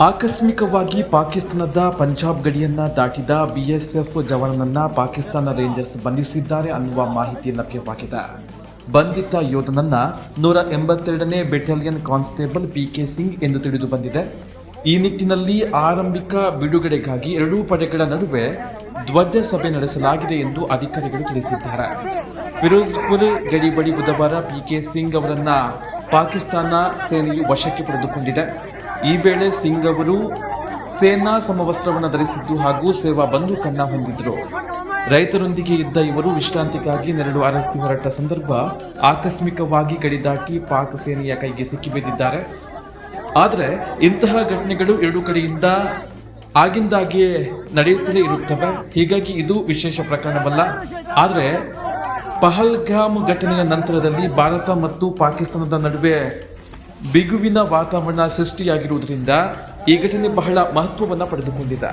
ಆಕಸ್ಮಿಕವಾಗಿ ಪಾಕಿಸ್ತಾನದ ಪಂಜಾಬ್ ಗಡಿಯನ್ನ ದಾಟಿದ ಬಿಎಸ್ಎಫ್ ಜವಾನನನ್ನ ಪಾಕಿಸ್ತಾನ ರೇಂಜರ್ಸ್ ಬಂಧಿಸಿದ್ದಾರೆ ಅನ್ನುವ ಮಾಹಿತಿ ಲಭ್ಯವಾಗಿದೆ. ಬಂಧಿತ ಯೋಧನನ್ನ ನೂರ ಎಂಬತ್ತೆರಡನೇ ಬೆಟಾಲಿಯನ್ ಕಾನ್ಸ್ಟೇಬಲ್ ಪಿಕೆ ಸಿಂಗ್ ಎಂದು ತಿಳಿದು ಬಂದಿದೆ. ಈ ನಿಟ್ಟಿನಲ್ಲಿ ಆರಂಭಿಕ ಬಿಡುಗಡೆಗಾಗಿ ಎರಡೂ ಪಡೆಗಳ ನಡುವೆ ಧ್ವಜ ಸಭೆ ನಡೆಸಲಾಗಿದೆ ಎಂದು ಅಧಿಕಾರಿಗಳು ತಿಳಿಸಿದ್ದಾರೆ. ಫಿರೋಜ್ಪುರ್ ಗಡಿ ಬಳಿ ಬುಧವಾರ ಪಿಕೆ ಸಿಂಗ್ ಅವರನ್ನು ಪಾಕಿಸ್ತಾನ ಸೇನೆಯು ವಶಕ್ಕೆ ಪಡೆದುಕೊಂಡಿದೆ. ಈ ವೇಳೆ ಸಿಂಗ್ ಅವರು ಸೇನಾ ಸಮವಸ್ತ್ರವನ್ನು ಧರಿಸಿದ್ದು ಹಾಗೂ ಸೇವಾ ಬಂದೂಕನ್ನು ಹೊಂದಿದ್ದರು ರೈತರೊಂದಿಗೆ ಇದ್ದ ಇವರು ವಿಶ್ರಾಂತಿಗಾಗಿ ನೆರಳು ಅರಸಿ ಹೊರಟ ಸಂದರ್ಭ ಆಕಸ್ಮಿಕವಾಗಿ ಗಡಿ ದಾಟಿ ಪಾಕ್ ಸೇನೆಯ ಕೈಗೆ ಸಿಕ್ಕಿಬಿದ್ದಿದ್ದಾರೆ ಆದರೆ ಇಂತಹ ಘಟನೆಗಳು ಎರಡು ಕಡೆಯಿಂದ ಆಗಿಂದಾಗಿಯೇ ನಡೆಯುತ್ತಲೇ ಇರುತ್ತವೆ. ಹೀಗಾಗಿ ಇದು ವಿಶೇಷ ಪ್ರಕರಣವಲ್ಲ. ಆದರೆ ಪಹಲ್ಗಾಮ್ ಘಟನೆಯ ನಂತರದಲ್ಲಿ ಭಾರತ ಮತ್ತು ಪಾಕಿಸ್ತಾನದ ನಡುವೆ ಬಿಗುವಿನ ವಾತಾವರಣ ಸೃಷ್ಟಿಯಾಗಿರುವುದರಿಂದ ಈ ಘಟನೆ ಬಹಳ ಮಹತ್ವವನ್ನು ಪಡೆದುಕೊಂಡಿದೆ.